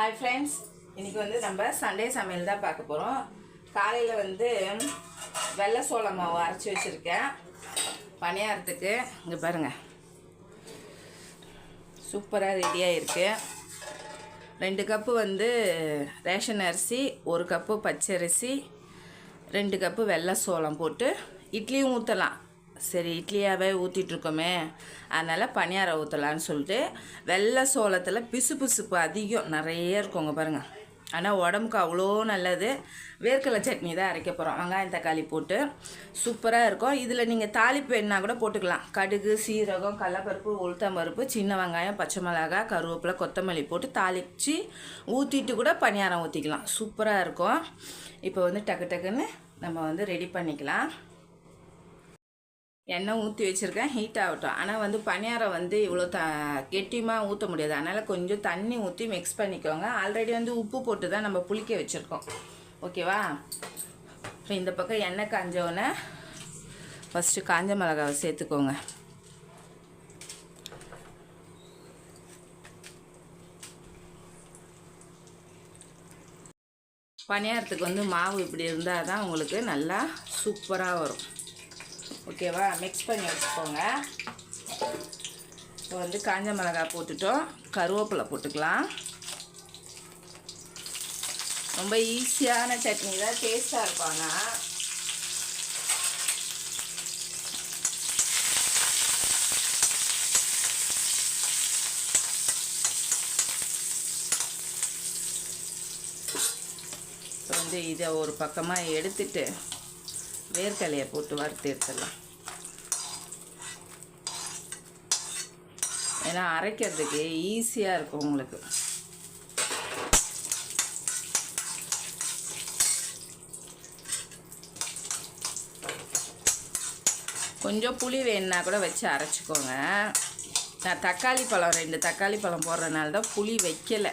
Hi friends இன்றைக்கி வந்து நம்ம சண்டே சமையல் தான் பார்க்க போகிறோம் காலையில் வந்து வெள்ளை சோள மாவு அரைச்சி வச்சுருக்கேன். பணியாரத்துக்கு இங்கே பாருங்கள் சூப்பராக ரெடியாக இருக்குது ரெண்டு கப்பு வந்து ரேஷன் அரிசி ஒரு கப்பு பச்சரிசி ரெண்டு கப்பு வெள்ளை சோளம் போட்டு இட்லியும் ஊற்றலாம் சரி இட்லியாகவே ஊற்றிட்டுருக்கோமே அதனால் பணியாரம் ஊற்றலான்னு சொல்லிட்டு வெள்ளை சோளத்தில் பிசு பிசுப்பு அதிகம் நிறைய இருக்குங்க பாருங்கள் ஆனால் உடம்புக்கு அவ்வளோ நல்லது. வேர்க்கடலை சட்னி தான் அரைக்க போகிறோம் வெங்காயம் தக்காளி போட்டு சூப்பராக இருக்கும். இதில் நீங்கள் தாளிப்பு வேணுன்னா கூட போட்டுக்கலாம். கடுகு சீரகம் கடலப்பருப்பு உளுத்தம்பருப்பு சின்ன வெங்காயம் பச்சை மிளகாய் கருவேப்பிலை கொத்தமல்லி போட்டு தாளித்து ஊற்றிட்டு கூட பணியாரம் ஊற்றிக்கலாம் சூப்பராக இருக்கும். இப்போ வந்து டக்கு டக்குன்னு நம்ம வந்து ரெடி பண்ணிக்கலாம். எண்ணெய் ஊற்றி வச்சுருக்கேன். ஹீட் ஆகட்டும். ஆனால் வந்து பணியாரம் வந்து இவ்வளோ த கெட்டியமாக ஊற்ற முடியாது. அதனால் கொஞ்சம் தண்ணி ஊற்றி மிக்ஸ் பண்ணிக்கோங்க. ஆல்ரெடி வந்து உப்பு போட்டு தான் நம்ம புளிக்க வச்சுருக்கோம். ஓகேவா இப்போ இந்த பக்கம் எண்ணெய் காஞ்சோடனே ஃபஸ்ட்டு காஞ்ச மிளகாவை சேர்த்துக்கோங்க. பணியாரத்துக்கு வந்து மாவு இப்படி இருந்தால் தான் உங்களுக்கு நல்லா சூப்பராக வரும். ஓகேவா? மிக்ஸ் பண்ணி வச்சுக்கோங்க. இப்போ வந்து காஞ்ச மிளகாய் போட்டுட்டோம். கருவேப்பிலை போட்டுக்கலாம். ரொம்ப ஈஸியான சட்னி. தான் டேஸ்ட்டாக இருப்பாங்க இப்போ வந்து இதை ஒரு பக்கமாக எடுத்துட்டு வேர்க்கலையை போட்டு வறுத்து எடுத்துடலாம். ஏன்னா அரைக்கிறதுக்கு ஈஸியாக இருக்கும் உங்களுக்கு. கொஞ்சம் புளி வேணுன்னா கூட வச்சு அரைச்சிக்கோங்க. நான் தக்காளி பழம் ரெண்டு தக்காளி பழம் போடுறதுனால தான் புளி வைக்கலை.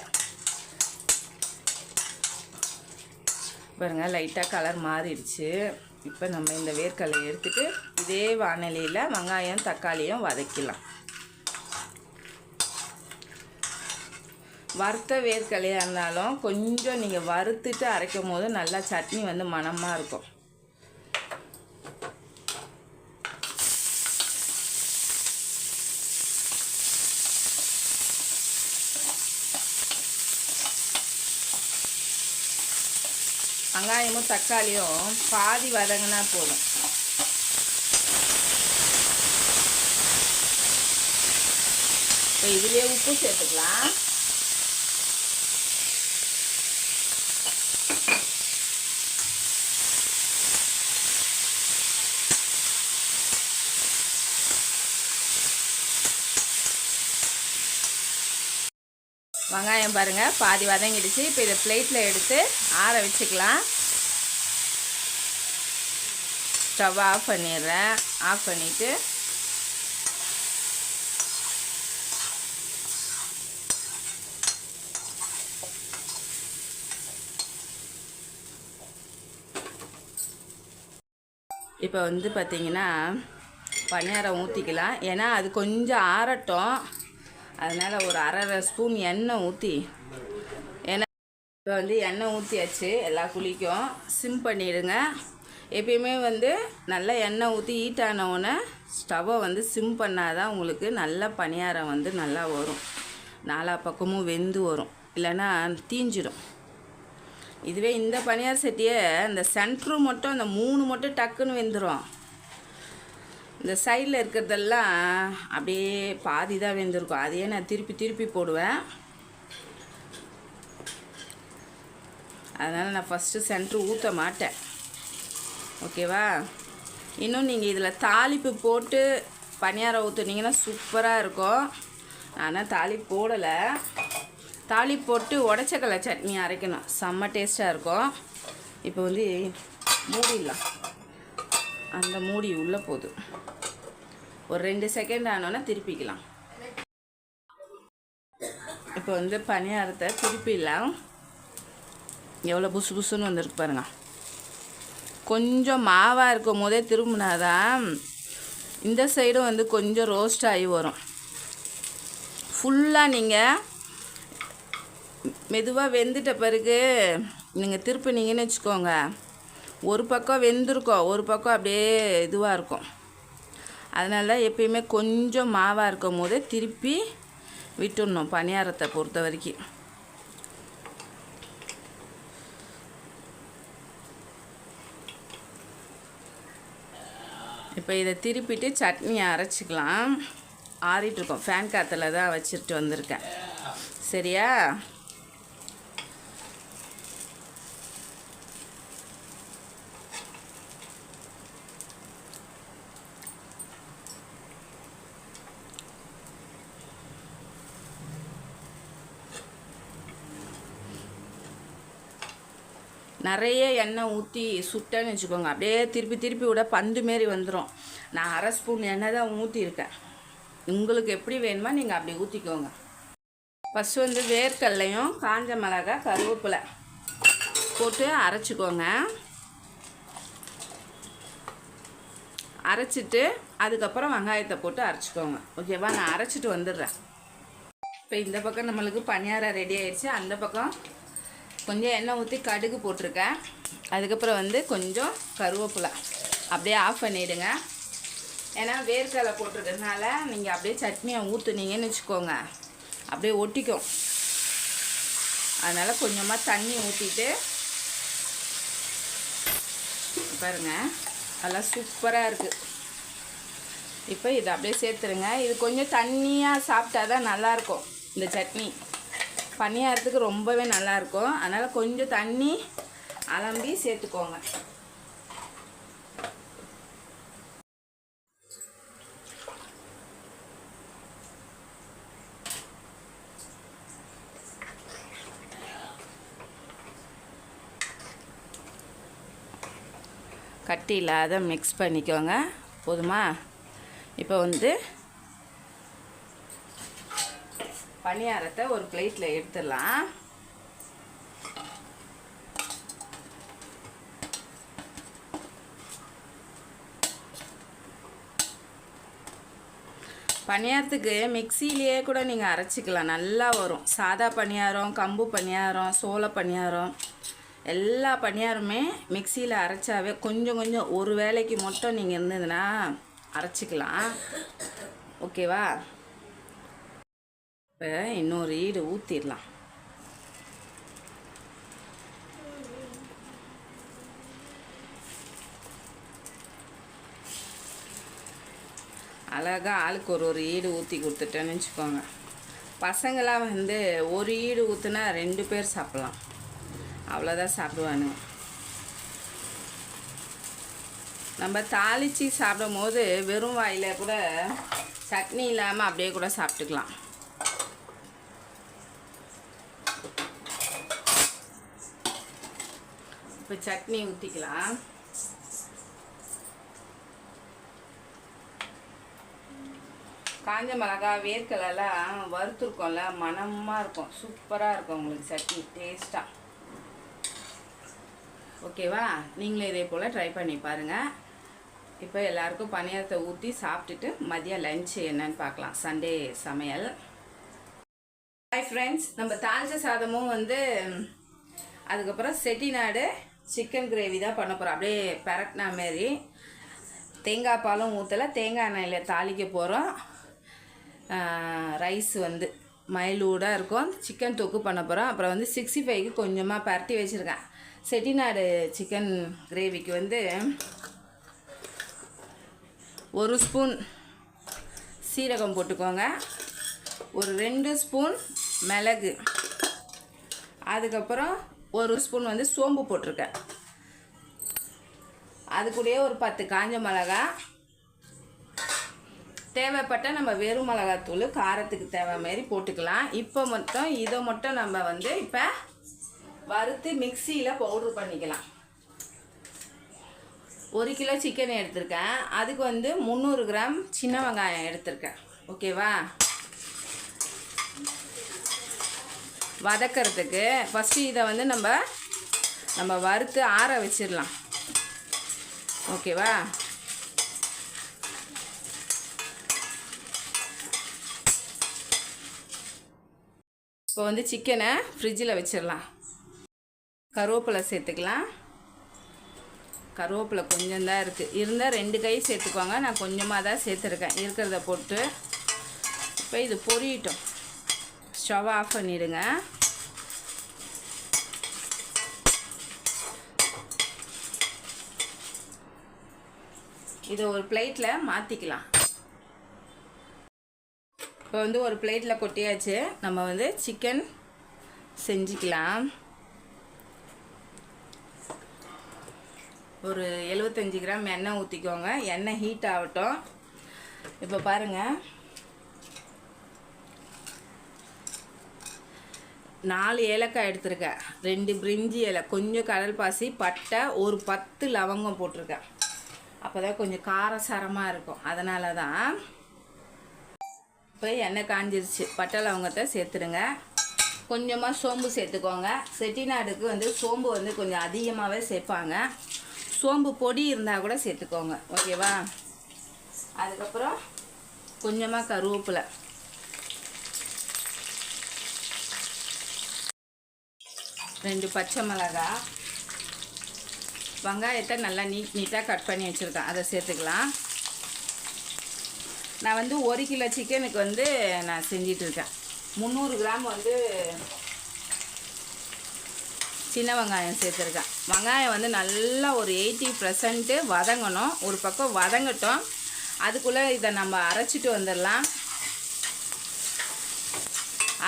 பாருங்கள் லைட்டாக கலர் மாறிடுச்சு. இப்போ நம்ம இந்த வேர்க்கடலை எடுத்துட்டு இதே வானிலையில் வெங்காயம் தக்காளியும் வதக்கலாம் வறுத்த வேர்க்கடலையாக இருந்தாலும் கொஞ்சம் நீங்கள் வறுத்துட்டு அரைக்கும் போது நல்லா சட்னி வந்து மணமாக இருக்கும். வெங்காயமும் தக்காளியும் பாதி வதங்கினா போதும். இப்போ இதுலேயே உப்பு சேர்த்துக்கலாம். வெங்காயம் பாருங்கள் பாதி வதங்கிடுச்சு. இப்போ இதை பிளேட்டில் எடுத்து ஆற வச்சுக்கலாம். ஸ்டவ் ஆஃப் பண்ணிடுறேன். ஆஃப் பண்ணிவிட்டு இப்போ வந்து பார்த்திங்கன்னா பணியாரம் ஊற்றிக்கலாம் ஏன்னா அது கொஞ்சம் ஆறட்டும். அதனால் ஒரு அரை ஸ்பூன் எண்ணெய் ஊற்றி ஏன்னா இப்போ வந்து எண்ணெய் ஊற்றியாச்சு எல்லா குழிக்கும் சிம் பண்ணிவிடுங்க எப்பயுமே வந்து நல்லா எண்ணெய் ஊற்றி ஹீட் ஆனவுடனே ஸ்டவ்வை வந்து சிம் பண்ணால் தான் உங்களுக்கு நல்ல பணியாரம் வந்து நல்லா வரும். நாலா பக்கமும் வெந்து வரும். இல்லைன்னா தீஞ்சிடும். இதுவே இந்த பணியார சட்டியை அந்த சென்ட்ரு மட்டும் அந்த மூணு மட்டும் டக்குன்னு வெந்துடும் இந்த சைடில் இருக்கிறதெல்லாம் அப்படியே பாதி தான் வெந்திருக்கும் அதையே நான் திருப்பி திருப்பி போடுவேன். அதனால் நான் ஃபஸ்ட்டு சென்ட்ரு ஊற்ற மாட்டேன். ஓகேவா இன்னும் நீங்கள் இதில் தாளிப்பு போட்டு பணியாரம் ஊற்றுனீங்கன்னா சூப்பராக இருக்கும். ஆனால் தாளிப்பு போடலை. தாளி போட்டு உடச்சக்கலை சட்னி அரைக்கணும். செம்ம டேஸ்ட்டாக இருக்கும். இப்போ வந்து மூடிடலாம். அந்த மூடி உள்ளே போகுது ஒரு ரெண்டு செகண்ட் ஆனோன்னா திருப்பிக்கலாம். இப்போ வந்து பணியாரத்தை திருப்பிடலாம். எவ்வளோ புசு புசுன்னு வந்திருக்கு பாருங்க. கொஞ்சம் மாவாக இருக்கும் போதே திரும்பினாதான் இந்த சைடும் வந்து கொஞ்சம் ரோஸ்ட் ஆகி வரும். ஃபுல்லாக நீங்கள் மெதுவாக வெந்துட்ட பிறகு நீங்கள் திருப்பினீங்கன்னு வச்சுக்கோங்க. ஒரு பக்கம் வெந்திருக்கும் ஒரு பக்கம் அப்படியே இதுவாக இருக்கும். அதனால எப்பயுமே கொஞ்சம் மாவாக இருக்கும் போதே திருப்பி விட்டுடணும் பணியாரத்தை பொறுத்த வரைக்கும். இப்போ இதை திருப்பிட்டு சட்னி அரைச்சிக்கலாம். ஆறிட்டுருக்கோம் ஃபேன் காற்றுல தான் வச்சுட்டு வந்திருக்கேன். சரியா? நிறைய எண்ணெய் ஊற்றி சுட்டேன்னு வச்சுக்கோங்க. அப்படியே திருப்பி திருப்பி விட பந்து மாரி வந்துடும் நான் அரை ஸ்பூன் எண்ணெய் தான் ஊற்றிருக்கேன் உங்களுக்கு எப்படி வேணுமோ நீங்கள் அப்படி ஊற்றிக்கோங்க ஃபஸ்ட்டு வந்து வேர்க்கடலையும் காஞ்ச மிளகா கருவேப்பிலை போட்டு அரைச்சிக்கோங்க. அரைச்சிட்டு அதுக்கப்புறம் வெங்காயத்தை போட்டு அரைச்சிக்கோங்க. ஓகேவா நான் அரைச்சிட்டு வந்துடுறேன். இப்போ இந்த பக்கம் நம்மளுக்கு பணியாரம் ரெடி ஆயிடுச்சு. அந்த பக்கம் கொஞ்சம் எண்ணெய் ஊற்றி கடுகு போட்டிருக்கேன். அதுக்கப்புறம் வந்து கொஞ்சம் கருவேப்பிலை. அப்படியே ஆஃப் பண்ணிவிடுங்க ஏன்னா வேர்க்கடலை போட்டிருக்கிறதுனால நீங்கள் அப்படியே சட்னியை ஊற்றுனீங்கன்னு வச்சுக்கோங்க. அப்படியே ஒட்டிக்கும். அதனால் கொஞ்சமாக தண்ணி ஊற்றிட்டு பாருங்க அதெல்லாம் சூப்பராக இருக்குது இப்போ இதை அப்படியே சேர்த்துருங்க. இது கொஞ்சம் தண்ணியாக சாப்பிட்டா தான் நல்லாயிருக்கும் இந்த சட்னி. பணியாரத்துக்கு ரொம்பவே நல்லாயிருக்கும் அதனால் கொஞ்சம் தண்ணி அலம்பி சேர்த்துக்கோங்க. கட்டி இல்லாத மிக்ஸ் பண்ணிக்கோங்க. போதுமா? இப்போ வந்து பணியாரத்தை ஒரு பிளேட்டில் எடுத்துடலாம். பணியாரத்துக்கு மிக்சியிலேயே கூட நீங்கள் அரைச்சிக்கலாம். நல்லா வரும். சாதா பணியாரம் கம்பு பணியாரம் சோள பணியாரம் எல்லா பணியாரமே மிக்சியில் அரைச்சாவே கொஞ்சம் கொஞ்சம் ஒரு வேலைக்கு மட்டும் நீங்கள் இருந்ததுன்னா அரைச்சிக்கலாம். ஓகேவா? இப்போ இன்னொரு ஈடு ஊற்றிடலாம் அழகாக ஆளுக்கு ஒரு ஒரு ஈடு ஊற்றி கொடுத்துட்டேன்னு வச்சுக்கோங்க. பசங்களாம் வந்து ஒரு ஈடு ஊற்றுனா ரெண்டு பேர் சாப்பிட்லாம். அவ்வளோதான் சாப்பிடுவானுங்க. நம்ம தாளித்து சாப்பிடும் போது வெறும் வாயில் கூட சட்னி இல்லாமல் அப்படியே கூட சாப்பிட்டுக்கலாம். இப்போ சட்னி ஊற்றிக்கலாம் காஞ்ச மிளகா வேர்க்கடலாம் வறுத்துருக்கோம்ல மணமாக இருக்கும். சூப்பராக இருக்கும் உங்களுக்கு சட்னி டேஸ்ட்டாக ஓகேவா? நீங்களும் இதே போல் ட்ரை பண்ணி பாருங்கள் இப்போ எல்லாருக்கும் பணியாரத்தை ஊற்றி சாப்பிட்டுட்டு மதியம் லஞ்சு என்னன்னு பார்க்கலாம். சண்டே சமையல். ஹாய் ஃப்ரெண்ட்ஸ் நம்ம தாளிச்ச சாதமும் வந்து அதுக்கப்புறம் செட்டிநாடு சிக்கன் கிரேவி தான் பண்ண போகிறோம் அப்படியே பெரட்னா மாரி தேங்காய் பாலும் ஊற்றலை தேங்காய் எண்ணெயில் தாளிக்க போகிறோம் ரைஸ் வந்து மயிலூடாக இருக்கும். சிக்கன் தொக்கு பண்ண போகிறோம் அப்புறம் வந்து சிக்ஸ்டி ஃபைவ்க்கு கொஞ்சமாக பரட்டி வச்சுருக்கேன். செட்டிநாடு சிக்கன் கிரேவிக்கு வந்து ஒரு ஸ்பூன் சீரகம் போட்டுக்கோங்க. ஒரு ரெண்டு ஸ்பூன் மிளகு. அதுக்கப்புறம் ஒரு ஸ்பூன் வந்து சோம்பு போட்டிருக்கேன். அது கூடயே ஒரு பத்து காஞ்ச மிளகா. தேவைப்பட்ட நம்ம வெறும் மிளகாத்தூள் காரத்துக்கு தேவை மாதிரி போட்டுக்கலாம். இப்போ மட்டும் இதை மட்டும் நம்ம வந்து இப்போ வறுத்து மிக்சியில் பவுட்ரு பண்ணிக்கலாம். ஒரு கிலோ சிக்கன் எடுத்திருக்கேன். அதுக்கு வந்து முந்நூறு கிராம் சின்ன வெங்காயம் எடுத்திருக்கேன். ஓகேவா? வதக்கிறதுக்கு ஃபஸ்ட்டு இதை வந்து நம்ம நம்ம வறுத்து ஆற வச்சிடலாம். ஓகேவா இப்போ வந்து சிக்கனை ஃப்ரிட்ஜில் வச்சிடலாம். கருவேப்பிலை சேர்த்துக்கலாம். கருவேப்பிலை கொஞ்சம் தான் இருக்குது இருந்தால் ரெண்டு கை சேர்த்துக்கோங்க. நான் கொஞ்சமாக தான் சேர்த்துருக்கேன். இருக்கிறத போட்டு. இப்போ இது பொரியட்டும். ஸ்டவ் ஆஃப் பண்ணிடுங்க. இதை ஒரு பிளேட்டில் மாற்றிக்கலாம் இப்போ வந்து ஒரு பிளேட்டில் கொட்டியாச்சு. நம்ம வந்து சிக்கன் செஞ்சுக்கலாம். ஒரு எழுபத்தஞ்சி கிராம் எண்ணெய் ஊற்றிக்கோங்க எண்ணெய் ஹீட் ஆகட்டும். இப்போ பாருங்கள் நாலு ஏலக்காய் எடுத்திருக்கேன். ரெண்டு பிரிஞ்சி இலை கொஞ்சம் கடல் பாசி பட்டை ஒரு பத்து லவங்கம் போட்டிருக்கேன். அப்போ தான் கொஞ்சம் காரசாரமாக இருக்கும். அதனால தான் இப்போ எண்ணெய் காஞ்சிருச்சு. பட்டை லவங்கத்தை சேர்த்துடுங்க. கொஞ்சமாக சோம்பு சேர்த்துக்கோங்க. செட்டிநாடுக்கு வந்து சோம்பு வந்து கொஞ்சம் அதிகமாகவே சேர்ப்பாங்க. சோம்பு பொடி இருந்தால் கூட சேர்த்துக்கோங்க. ஓகேவா? அதுக்கப்புறம் கொஞ்சமாக கருவேப்பிலை. ரெண்டு பச்சை மிளகா வெங்காயத்தை நல்லா நீட் நீட்டாக கட் பண்ணி வச்சுருக்கேன். அதை சேர்த்துக்கலாம். நான் வந்து ஒரு கிலோ சிக்கனுக்கு வந்து நான் செஞ்சிட்ருக்கேன் முந்நூறு கிராம் வந்து சின்ன வெங்காயம் சேர்த்துருக்கேன். வெங்காயம் வந்து நல்லா ஒரு எயிட்டி பர்சன்ட்டு வதங்கணும். ஒரு பக்கம் வதங்கட்டும். அதுக்குள்ளே இதை நம்ம அரைச்சிட்டு வந்துடலாம்.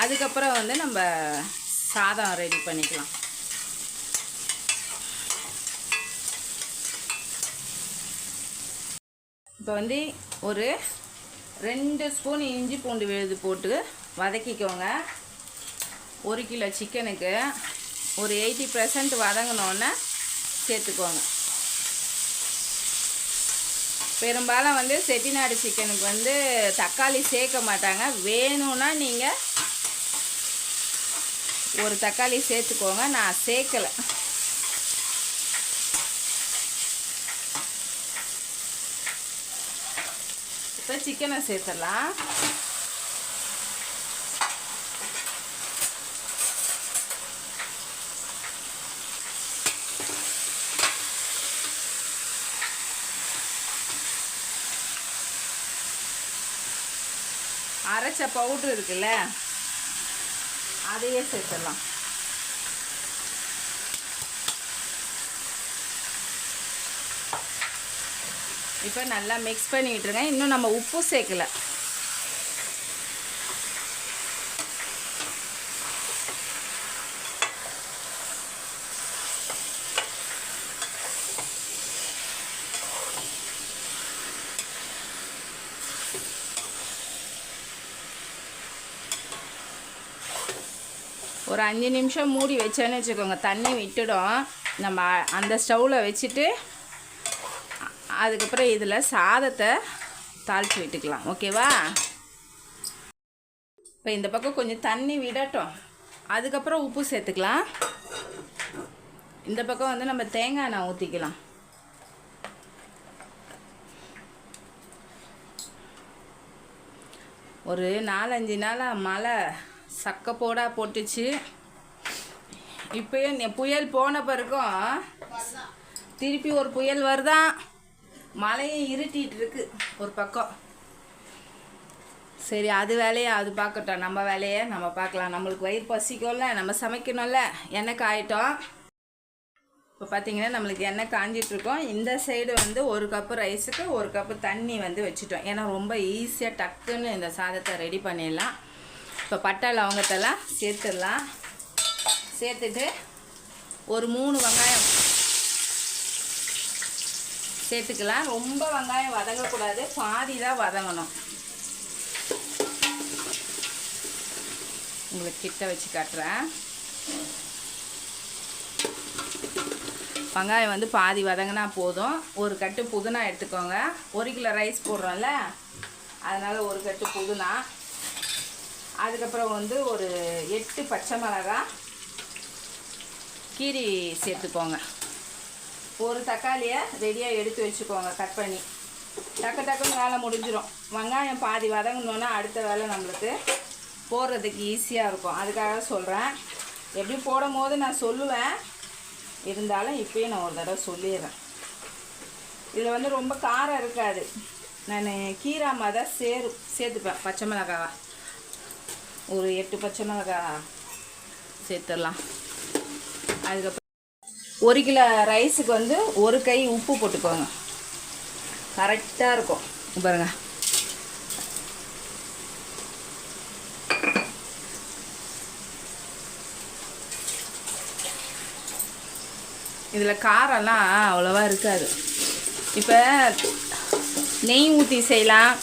அதுக்கப்புறம் வந்து நம்ம சாதம் ரெடி பண்ணிக்கலாம். இப்போ வந்து ஒரு ரெண்டு ஸ்பூன் இஞ்சி பூண்டு விழுது போட்டு வதக்கிக்கோங்க. ஒரு கிலோ சிக்கனுக்கு ஒரு எயிட்டி பர்சன்ட் வதங்கினோன்னே சேர்த்துக்கோங்க. பெரும்பாலும் வந்து செட்டிநாடு சிக்கனுக்கு வந்து தக்காளி சேர்க்க மாட்டாங்க. வேணும்னா நீங்கள் ஒரு தக்காளி சேர்த்துக்கோங்க. நான் சேர்க்கலை. இப்போ சிக்கனை சேர்த்துடலாம். அரைச்ச பவுட்ரு இருக்குல்ல? அதையே சேர்த்துடலாம். இப்போ நல்லா மிக்ஸ் பண்ணிக்கிட்டுருங்க இன்னும் நம்ம உப்பு சேர்க்கல. அஞ்சு நிமிஷம் மூடி வச்சேன்னு வச்சுக்கோங்க. தண்ணி விட்டுடும். நம்ம அந்த ஸ்டவ்வில் வச்சுட்டு அதுக்கப்புறம் இதில் சாதத்தை தாளித்து விட்டுக்கலாம். ஓகேவா? இப்போ இந்த பக்கம் கொஞ்சம் தண்ணி விடட்டும். அதுக்கப்புறம் உப்பு சேர்த்துக்கலாம். இந்த பக்கம் வந்து நம்ம தேங்காய் எண்ணெய் ஊற்றிக்கலாம் ஒரு நாலஞ்சு நாளாக மழை சக்கப்போடாக போட்டுச்சு. இப்போயும் புயல் போன பிறகும் திருப்பி ஒரு புயல் வருதான் மழையும் இருட்டிகிட்டு இருக்கு ஒரு பக்கம். சரி அது வேலையை? அது பார்க்கட்டும். நம்ம வேலையை நம்ம பார்க்கலாம். நம்மளுக்கு வயிறு பசிக்கும்ல நம்ம சமைக்கணும்ல எண்ணெய் காயிட்டோம். இப்போ பார்த்தீங்கன்னா நம்மளுக்கு எண்ணெய் காஞ்சிட்ருக்கோம் இந்த சைடு வந்து ஒரு கப்பு ரைஸுக்கு ஒரு கப்பு தண்ணி வந்து வச்சுட்டோம். ஏன்னா ரொம்ப ஈஸியாக டக்குன்னு இந்த சாதத்தை ரெடி பண்ணிடலாம். இப்போ பட்டை லவங்கத்தெல்லாம் சேர்த்துடலாம். சேர்த்துட்டு ஒரு மூணு வெங்காயம் சேர்த்துக்கலாம். ரொம்ப வெங்காயம் வதங்கக்கூடாது. பாதி தான் வதங்கணும். உங்களுக்கு கிட்ட வச்சு காட்டுறேன். வெங்காயம் வந்து பாதி வதங்கினா போதும். ஒரு கட்டு புதினா எடுத்துக்கோங்க. ஒரு கிலோ ரைஸ் போடுறோம்ல. அதனால் ஒரு கட்டு புதினா. அதுக்கப்புறம் வந்து ஒரு எட்டு பச்சை மிளகாய் கீரி சேர்த்துக்கோங்க. ஒரு தக்காளியை ரெடியாக எடுத்து வச்சுக்கோங்க கட் பண்ணி. டக்கு டக்குன்னு வேலை முடிஞ்சிடும் வெங்காயம் பாதி வதங்கணுன்னா அடுத்த வேலை நம்மளுக்கு போடுறதுக்கு ஈஸியாக இருக்கும். அதுக்காக சொல்கிறேன் எப்படி போடும் போது நான் சொல்லுவேன். இருந்தாலும் இப்போயும் நான் ஒரு தடவை சொல்லிடுறேன். இதில் வந்து ரொம்ப காரம் இருக்காது. நான் கீராமா தான் சேரு சேர்த்துப்பேன். பச்சை மிளகாய் ஒரு எட்டு பச்சை மிளகாய் சேர்த்துடலாம். அதுக்கப்புறம் ஒரு கிலோ ரைஸுக்கு வந்து ஒரு கை உப்பு போட்டுக்கோங்க. கரெக்டாக இருக்கும். பாருங்க. இதில் காரம்லாம் அவ்வளோவா இருக்காது. இப்போ நெய் ஊற்றி செய்யலாம்.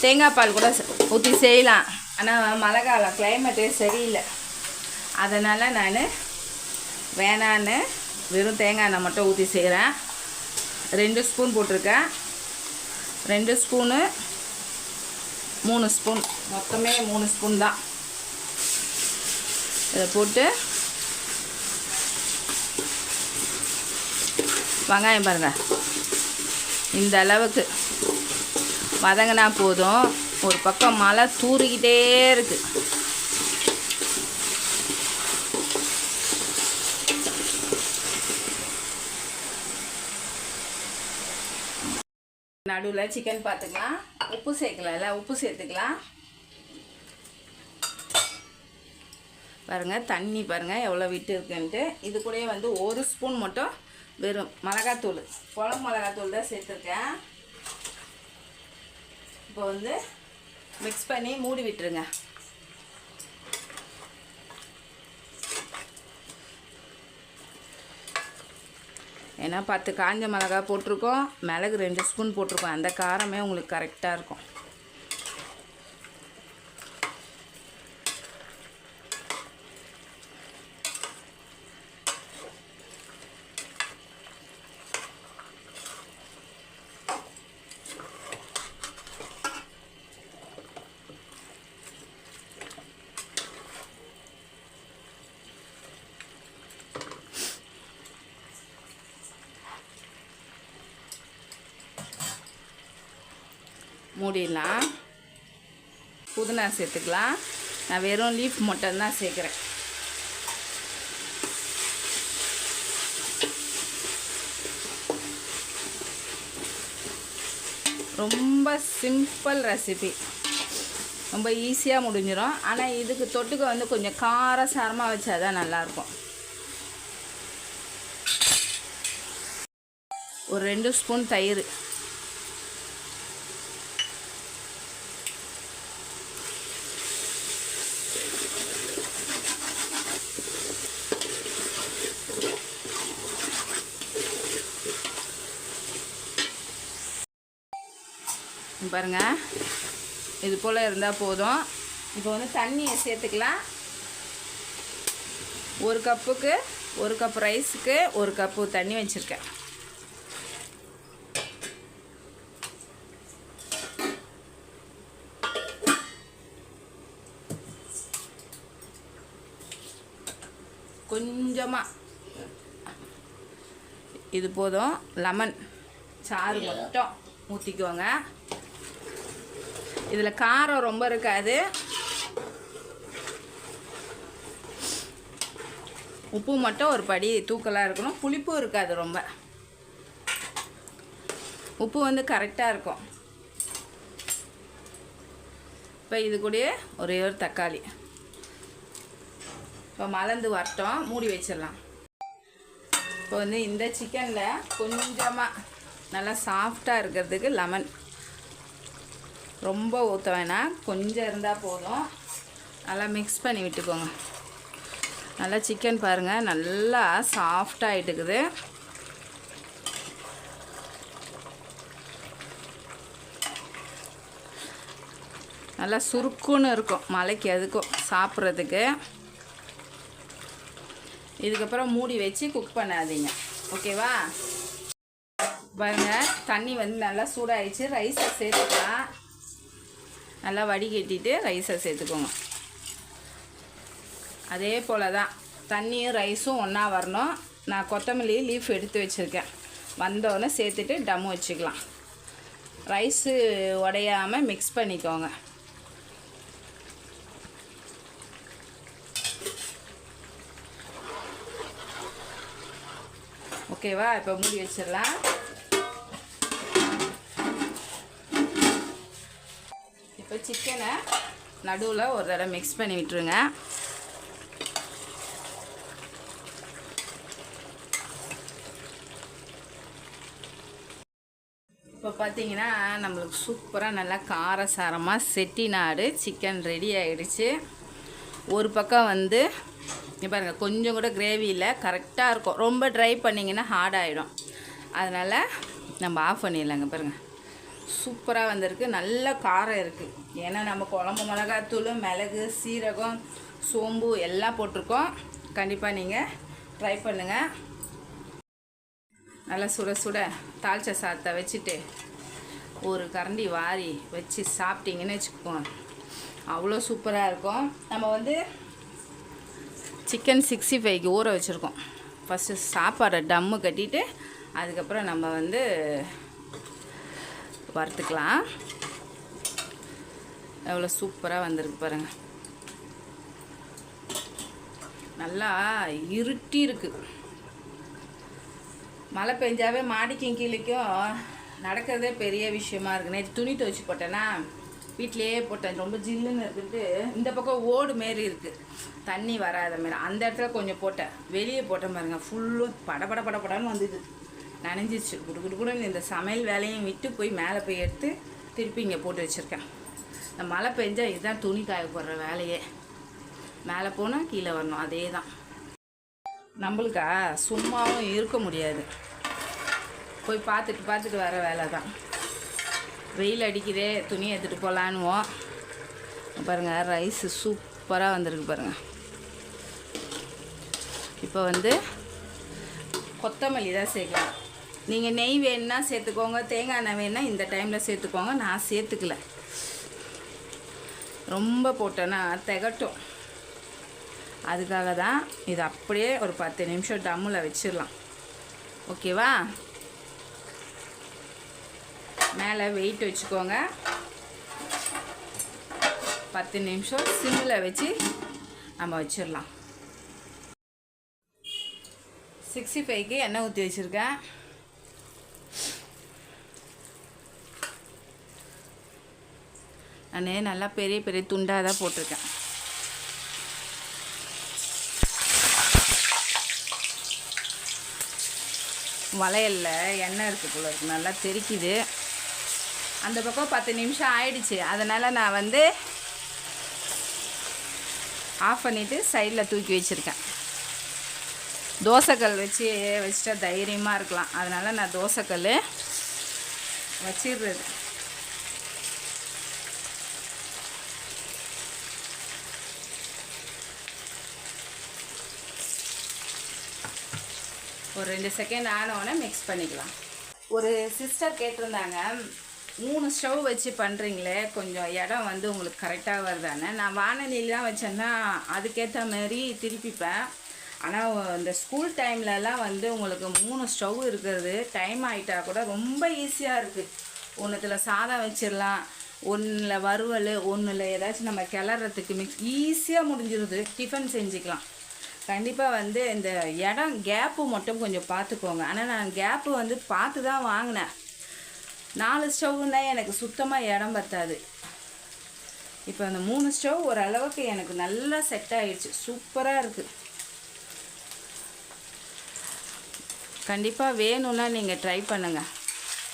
தேங்காய் பால் கூட ஊற்றி செய்யலாம். ஆனால் மழை காலம் கிளைமேட்டே சரியில்லை. அதனால் நான் வேணான்னு வெறும் தேங்காய் எண்ணெய் மட்டும் ஊற்றி செய்கிறேன் ரெண்டு ஸ்பூன் போட்டிருக்கேன். ரெண்டு ஸ்பூனு மூணு ஸ்பூன். மொத்தமே மூணு ஸ்பூன் தான். இதை போட்டு வெங்காயம் பாருங்கள் இந்த அளவுக்கு வதங்கினா போதும். ஒரு பக்கம் மழை தூறிக்கிட்டே இருக்குது நடுவில் சிக்கன் பார்த்துக்கலாம் உப்பு சேர்க்கலாம்ல உப்பு சேர்த்துக்கலாம். பாருங்கள் தண்ணி பாருங்கள் எவ்வளோ விட்டு இருக்குன்ட்டு. இது கூடயே வந்து ஒரு ஸ்பூன் மட்டும் வெறும் மிளகாத்தூள் குழம்பு மிளகாத்தூள் தான் சேர்த்துருக்கேன். இப்போ வந்து மிக்ஸ் பண்ணி மூடி விட்டுருங்க. ஏன்னா பத்து காஞ்ச மிளகா போட்டிருக்கோம். மிளகு ரெண்டு ஸ்பூன் போட்டிருக்கோம். அந்த காரமே உங்களுக்கு கரெக்டாக இருக்கும். மூடிடலாம் புதினா சேர்த்துக்கலாம். நான் வெறும் லீஃப் மட்டும்தான் சேர்க்குறேன். ரொம்ப சிம்பிள் ரெசிபி ரொம்ப ஈஸியாக முடிஞ்சிடும் ஆனால் இதுக்கு தொட்டுக்க வந்து கொஞ்சம் காரசாரமாக வச்சா தான் நல்லாயிருக்கும். ஒரு ரெண்டு ஸ்பூன் தயிர். இங்க பாருங்க. இது போல் இருந்தால் போதும். இப்போ வந்து தண்ணியை சேர்த்துக்கலாம். ஒரு கப்புக்கு ஒரு கப் ரைஸுக்கு ஒரு கப்பு தண்ணி வச்சுருக்கேன். கொஞ்சமாக இது போதும். லெமன். சாறு மட்டும் ஊற்றிக்கோங்க இதில் காரம் ரொம்ப இருக்காது. உப்பு மட்டும் ஒரு படி தூக்கலாக இருக்கணும். புளிப்பும் இருக்காது ரொம்ப. உப்பு வந்து கரெக்டாக இருக்கும். இப்போ இது கூடயே ஒரே ஒரு தக்காளி. இப்போ மலர்ந்து வரட்டும். மூடி வச்சிடலாம். இப்போ வந்து இந்த சிக்கனில் கொஞ்சமாக நல்லா சாஃப்டாக இருக்கிறதுக்கு லெமன் ரொம்ப ஊற்ற வேணாம். கொஞ்சம் இருந்தால் போதும். நல்லா மிக்ஸ் பண்ணி விட்டுக்கோங்க. நல்லா சிக்கன் பாருங்கள் நல்லா சாஃப்டாகிட்டுக்குது நல்லா சுருக்குன்னு இருக்கும். மலைக்கு அதுக்கும் சாப்பிட்றதுக்கு. இதுக்கப்புறம் மூடி வச்சு குக் பண்ணாதீங்க. ஓகேவா பாருங்கள் தண்ணி வந்து நல்லா சூடாயிடுச்சு. ரைஸை சேர்த்துக்கலாம். நல்லா வடிகட்டிட்டு ரைஸை சேர்த்துக்கோங்க. அதே போல் தான் தண்ணியும் ரைஸும் ஒன்றா வரணும். நான் கொத்தமல்லி லீஃப் எடுத்து வச்சுருக்கேன். வந்தோடனே சேர்த்துட்டு டம்மு வச்சுக்கலாம். ரைஸு உடையாமல் மிக்ஸ் பண்ணிக்கோங்க. ஓகேவா இப்போ மூடி வச்சிடலாம். இப்போ சிக்கனை நடுவில் ஒரு தடவை மிக்ஸ் பண்ணி விட்டுருங்க. இப்போ பார்த்தீங்கன்னா நம்மளுக்கு சூப்பராக நல்லா காரசாரமாக செட்டிநாடு சிக்கன் ரெடி ஆகிடுச்சு ஒரு பக்கம் வந்து இங்க பாருங்க கொஞ்சம் கூட கிரேவி இல்லை கரெக்டாக இருக்கும். ரொம்ப ட்ரை பண்ணிங்கன்னா ஹார்ட் ஆகிடும் அதனால் நம்ம ஆஃப் பண்ணிடலாங்க பாருங்கள் சூப்பராக வந்திருக்கு. நல்ல காரம் இருக்குது ஏன்னா நம்ம குழம்பு மிளகாத்தூள் மிளகு சீரகம் சோம்பு எல்லாம் போட்டிருக்கோம். கண்டிப்பாக நீங்கள் ட்ரை பண்ணுங்கள் நல்லா சுட சுட தாளிச்ச சாதத்தை வச்சுட்டு ஒரு கரண்டி வாரி வச்சு சாப்பிட்டீங்கன்னு வச்சுக்கோங்க. அவ்வளோ சூப்பராக இருக்கும். நம்ம வந்து சிக்கன் சிக்ஸ்டி ஃபைவ்க்கு ஊற வச்சுருக்கோம். ஃபஸ்ட்டு சாப்பாடை டம்மு கட்டிட்டு அதுக்கப்புறம் நம்ம வந்து வறுத்துக்கலாம் எவ்வளோ சூப்பராக வந்திருக்கு பாருங்கள் நல்லா இருட்டி இருக்குது மழை பெஞ்சாவே மாடிக்கும் கீழேக்கும் நடக்கிறதே பெரிய விஷயமா இருக்கு. நேற்று துணி துவைச்சி போட்டேன்னா வீட்டிலேயே போட்டேன். ரொம்ப ஜில்லுன்னு இருக்குன்ட்டு இந்த பக்கம் ஓடு மாரி இருக்குது தண்ணி வராத மாரி. அந்த இடத்துல கொஞ்சம் போட்டேன். வெளியே போட்டேன் பாருங்கள் ஃபுல்லும் படபட படப்படான்னு வந்தது. நனைஞ்சிச்சு குடு குடு குடுன்னு இந்த சமையல் வேலையும் விட்டு போய் மேலே போய் எடுத்து திருப்பி இங்கே போட்டு வச்சுருக்கேன். இந்த மழை பெஞ்சால் இதுதான் துணி காய போடுற வேலையே. மேலே போனால் கீழே வரணும் அதே தான் நம்மளுக்கா சும்மாவும் இருக்க முடியாது. போய் பார்த்துட்டு பார்த்துட்டு வர வேலை தான் வெயில் அடிக்குதே துணி எடுத்துகிட்டு போகலான்னுவோம் பாருங்கள் ரைஸு சூப்பராக வந்திருக்கு பாருங்கள் இப்போ வந்து கொத்தமல்லி தான் சேர்க்கலாம். நீங்கள் நெய் வேணும்னா சேர்த்துக்கோங்க தேங்காய் எண்ணெய் வேணும்னா இந்த டைமில் சேர்த்துக்கோங்க. நான் சேர்த்துக்கல. ரொம்ப போட்டேன்னா திகட்டும். அதுக்காக தான் இது அப்படியே ஒரு பத்து நிமிஷம் டம்மில் வச்சிடலாம். ஓகேவா மேலே வெயிட் வச்சுக்கோங்க. பத்து நிமிஷம் சிம்மில் வச்சு நம்ம வச்சிடலாம். சிக்ஸ்டி ஃபைவ்க்கு எண்ணெய் ஊற்றி வச்சுருக்கேன். நான் நல்லா பெரிய பெரிய துண்டாக தான் போட்டிருக்கேன். வளையல்ல எண்ணெய் இருக்குது போல நல்லா தெறிக்குது அந்த பக்கம் பத்து நிமிஷம் ஆயிடுச்சு. அதனால் நான் வந்து ஆஃப் பண்ணிவிட்டு சைடில் தூக்கி வச்சுருக்கேன். தோசைக்கல் வச்சு வச்சுட்டா தைரியமாக இருக்கலாம். அதனால் நான் தோசைக்கல் வச்சிடுறது. ஒரு ரெண்டு செகண்ட் ஆனவுடனே மிக்ஸ் பண்ணிக்கலாம். ஒரு சிஸ்டர் கேட்டிருந்தாங்க மூணு ஸ்டவ் வச்சு பண்ணுறீங்களே கொஞ்சம் இடம் வந்து உங்களுக்கு கரெக்டாக வருதானே நான் வானொலியெலாம் வச்சேன்னா அதுக்கேற்ற மாதிரி திருப்பிப்பேன். ஆனால் இந்த ஸ்கூல் டைம்லலாம் வந்து உங்களுக்கு மூணு ஸ்டவ் இருக்கிறது டைம் ஆகிட்டா கூட ரொம்ப ஈஸியாக இருக்குது ஒன்றுத்தில் சாதம் வச்சிடலாம் ஒன்றில் வறுவல் ஒன்றில் ஏதாச்சும் நம்ம கிளறதுக்கு மிக்ஸ் ஈஸியாக முடிஞ்சிருது. டிஃபன் செஞ்சுக்கலாம். கண்டிப்பாக வந்து இந்த இடம் கேப்பு மட்டும் கொஞ்சம் பார்த்துக்கோங்க. ஆனால் நான் கேப்பு வந்து பார்த்து தான் வாங்கினேன். நாலு ஸ்டவ்னா எனக்கு சுத்தமாக இடம் பத்தாது. இப்போ அந்த மூணு ஸ்டவ் ஓரளவுக்கு எனக்கு நல்லா செட் ஆகிடுச்சு சூப்பராக இருக்குது கண்டிப்பாக வேணும்னா நீங்கள் ட்ரை பண்ணுங்கள்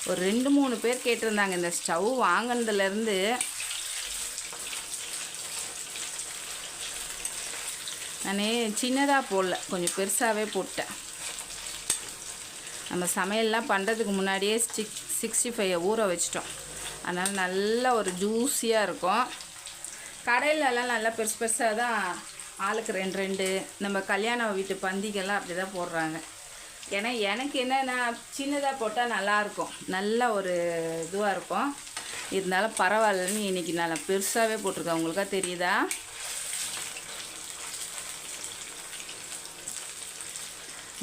ஒரு ரெண்டு மூணு பேர் கேட்டிருந்தாங்க இந்த ஸ்டவ் வாங்கினதுலேருந்து நான் சின்னதாக போடல. கொஞ்சம் பெருசாகவே போட்டேன். நம்ம சமையல்லாம் பண்ணுறதுக்கு முன்னாடியே சிக் சிக்ஸ்டி ஃபைவை ஊற வச்சிட்டோம். அதனால் நல்லா ஒரு ஜூஸியாக இருக்கும். கடையிலலாம் நல்லா பெருசு பெருசாக தான் ஆளுக்கு ரெண்டு ரெண்டு. நம்ம கல்யாண வீட்டு பந்திகள்லாம் அப்படி தான் போடுறாங்க. ஏன்னா எனக்கு என்னென்னா சின்னதாக போட்டால் நல்லாயிருக்கும் நல்ல ஒரு இதுவாக இருக்கும். இருந்தாலும் பரவாயில்லன்னு இன்றைக்கி நல்லா பெருசாகவே போட்டிருக்கேன். உங்களுக்காக தெரியுதா?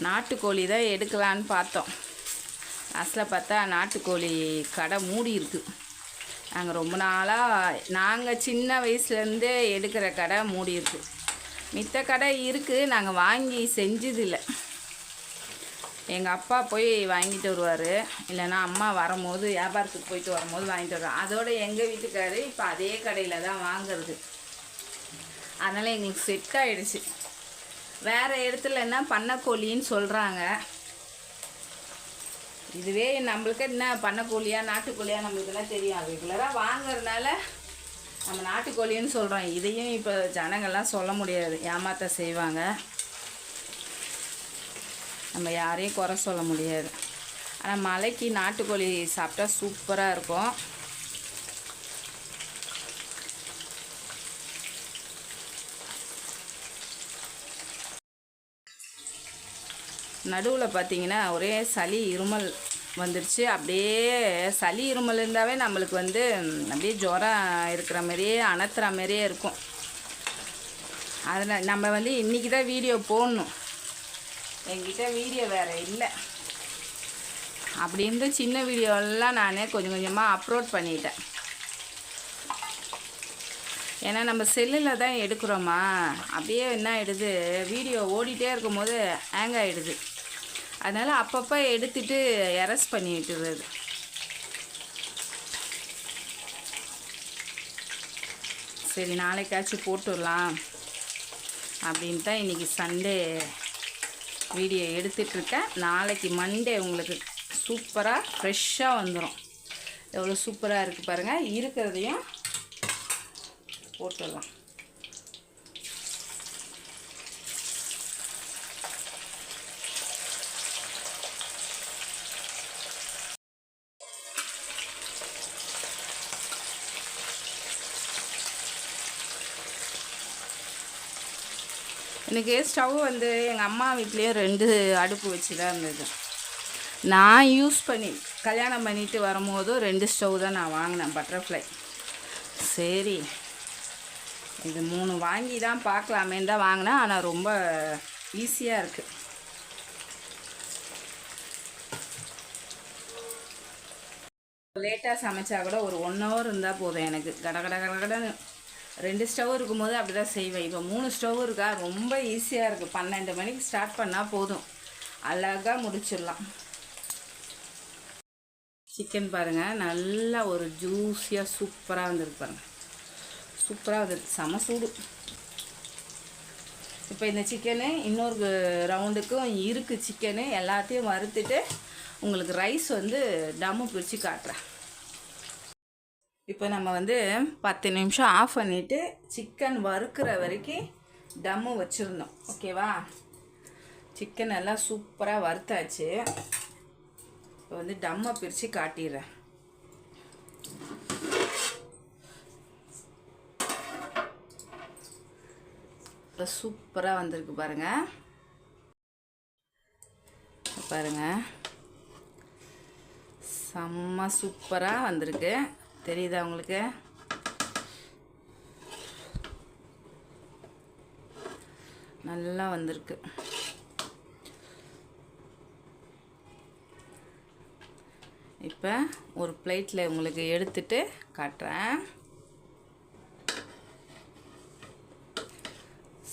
நாட்டுக்கோழி தான் எடுக்கலான்னு பார்த்தோம். லாஸ்ட்டில் பார்த்தா நாட்டுக்கோழி கடை மூடி இருக்குது நாங்கள் ரொம்ப நாளாக நாங்கள் சின்ன வயசுலேருந்தே எடுக்கிற கடை மூடி இருக்குது மித்த கடை இருக்குது நாங்கள் வாங்கி செஞ்சதில்லை. எங்கள் அப்பா போய் வாங்கிட்டு வருவார். இல்லைன்னா அம்மா வரும்போது வியாபாரத்துக்கு போயிட்டு வரும்போது வாங்கிட்டு வருவார். அதோட எங்கள் வீட்டுக்காரு இப்போ அதே கடையில் தான் வாங்குறது. அதனால் எங்களுக்கு செட் ஆகிடுச்சு வேறு இடத்துல என்ன பண்ணக்கோழின்னு சொல்கிறாங்க இதுவே நம்மளுக்கு என்ன பண்ணக்கோழியா நாட்டுக்கோழியா நம்மளுக்குலாம் தெரியும். ரெகுலராக வாங்குறதுனால நம்ம நாட்டுக்கோழின்னு சொல்கிறோம் இதையும் இப்போ ஜனங்கள்லாம் சொல்ல முடியாது. ஏமாத்த செய்வாங்க. நம்ம யாரையும் குறை சொல்ல முடியாது. ஆனால் மலைக்கு நாட்டுக்கோழி சாப்பிட்டா சூப்பராக இருக்கும். நடுவில் பார்த்தீங்கன்னா ஒரே சளி இருமல் வந்துருச்சு. அப்படியே சளி இருமல் இருந்தாவே நம்மளுக்கு வந்து அப்படியே ஜுரம் இருக்கிற மாதிரியே அணத்துற மாதிரியே இருக்கும். அதில் நம்ம வந்து இன்றைக்கி தான் வீடியோ போடணும். என்கிட்ட வீடியோ வேறு இல்லை. அப்படி இருந்து சின்ன வீடியோலாம் நான் கொஞ்சம் கொஞ்சமாக அப்லோட் பண்ணிட்டேன். ஏன்னா நம்ம செல்லில் தான் எடுக்கிறோமா. அப்படியே என்ன ஆகிடுது வீடியோ ஓடிட்டே இருக்கும்போது ஹேங் ஆகிடுது அதனால் அப்பப்போ எடுத்துட்டு எரஸ் பண்ணி விட்டுறது. சரி நாளைக்காச்சும் போட்டுடலாம் அப்படின்ட்டு தான் இன்றைக்கி சண்டே வீடியோ எடுத்துட்ருக்கேன் நாளைக்கு மண்டே உங்களுக்கு சூப்பராக ஃப்ரெஷ்ஷாக வந்துடும் எவ்வளோ சூப்பராக இருக்குது பாருங்கள் இருக்கிறதையும் போட்டுடலாம். எனக்கு ஸ்டவ் வந்து எங்கள் அம்மா வீட்லேயே ரெண்டு அடுப்பு வச்சு தான் இருந்தது. நான் யூஸ் பண்ணி கல்யாணம் பண்ணிட்டு வரும்போதும் ரெண்டு ஸ்டவ் தான் நான் வாங்கினேன் பட்டர்ஃப்ளை சரி. இது மூணு வாங்கி தான் பார்க்கலாமேன்னு தான் வாங்கினேன் ஆனால் ரொம்ப ஈஸியாக இருக்குது லேட்டாக சமைச்சா கூட ஒரு ஒன் ஹவர் இருந்தால் போதும் எனக்கு. கட கட கட கடன்னு ரெண்டு ஸ்டவ் இருக்கும்போது அப்படி தான் செய்வேன். இப்போ மூணு ஸ்டவ் இருக்கா? ரொம்ப ஈஸியாக இருக்குது பன்னெண்டு மணிக்கு ஸ்டார்ட் பண்ணால் போதும். அழகாக முடிச்சிடலாம். சிக்கன் பாருங்கள் நல்லா ஒரு ஜூஸியாக சூப்பராக வந்துருக்கு பாருங்கள் சூப்பராக வந்திருக்கு. செம சூடு. இப்போ இந்த சிக்கனு இன்னொரு ரவுண்டுக்கும் இருக்குது சிக்கனு எல்லாத்தையும் வறுத்துட்டு உங்களுக்கு ரைஸ் வந்து டம்மு பிரித்து காட்டுறேன். இப்போ நம்ம வந்து பத்து நிமிஷம் ஆஃப் பண்ணிவிட்டு சிக்கன் வறுக்கிற வரைக்கும் டம்மு வச்சுருந்தோம். ஓகேவா சிக்கன் எல்லாம் சூப்பராக வறுத்தாச்சு. இப்போ வந்து டம்மை பிரித்து காட்டிடுறேன். இப்போ சூப்பராக வந்திருக்கு பாருங்கள் பாருங்கள் செம்ம சூப்பராக வந்திருக்கு. தெரியுதா உங்களுக்கு? நல்லா வந்திருக்கு. இப்போ ஒரு பிளேட்டில் உங்களுக்கு எடுத்துட்டு காட்டுறேன்.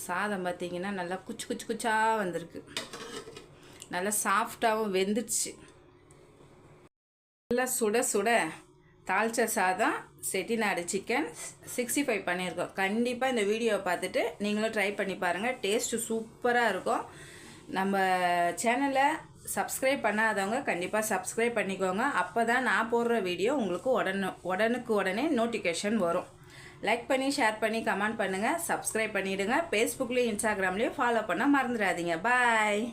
சாதம் பார்த்தீங்கன்னா நல்லா குச்சி குச்சி குச்சாக வந்திருக்கு. நல்லா சாஃப்டாகவும் வெந்துடுச்சு. நல்லா சுட சுட தால்ச்சா சாதம் செட்டிநாடு சிக்கன் சிக்ஸ்டி ஃபைவ் பண்ணியிருக்கோம். கண்டிப்பாக இந்த வீடியோவை பார்த்துட்டு நீங்களும் ட்ரை பண்ணி பாருங்கள் டேஸ்ட்டு சூப்பராக இருக்கும். நம்ம சேனலை சப்ஸ்கிரைப் பண்ணாதவங்க கண்டிப்பாக சப்ஸ்கிரைப் பண்ணிக்கோங்க. அப்போ தான் நான் போடுற வீடியோ உங்களுக்கு உடனே உடனுக்கு உடனே நோட்டிஃபிகேஷன் வரும். லைக் பண்ணி ஷேர் பண்ணி கமெண்ட் பண்ணுங்கள் சப்ஸ்கிரைப் பண்ணிவிடுங்க ஃபேஸ்புக்லேயும் இன்ஸ்டாகிராம்லேயும் ஃபாலோ பண்ண மறந்துடாதீங்க. பாய்